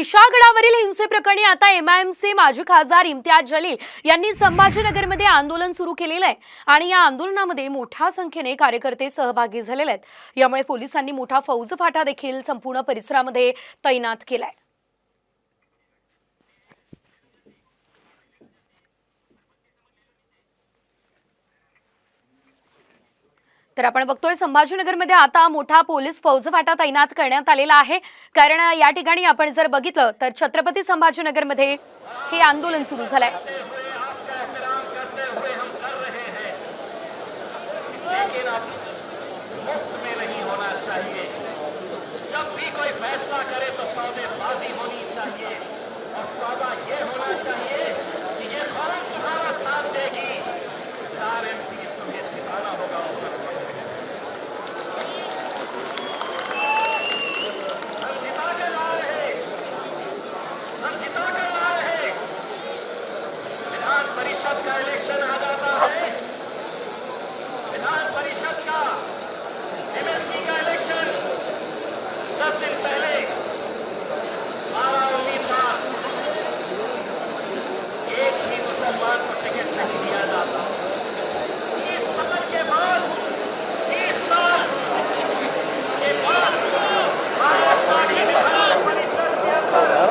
विशाळगडावरील हिंसेप्रकरणी आता एमआयएमचे माजी खासदार इम्तियाज जलील यांनी संभाजीनगरमध्ये आंदोलन सुरू केलेलं आहे. आणि या आंदोलनामध्ये मोठ्या संख्येने कार्यकर्ते सहभागी झालेले आहेत. यामुळे पोलिसांनी मोठा फौजफाटा देखील संपूर्ण परिसरामध्ये तैनात केलाय. तर आपण बघतोय संभाजीनगरमध्ये आता मोठा पोलीस फौजफाटा तैनात करण्यात आलेला आहे. कारण या ठिकाणी आपण जर बघितलं तर छत्रपती संभाजीनगरमध्ये हे आंदोलन सुरू झालंय. का इलेक्शन आ जाता है। विधान परिषद का एमएलसी का इलेक्शन दस दिन पहले बारह उम्मीदवार एक भी मुसलमान को टिकट नहीं दिया जाता। तीस साल के बाद, तीस साल के बाद महाराष्ट्र की विधान परिषद के अंदर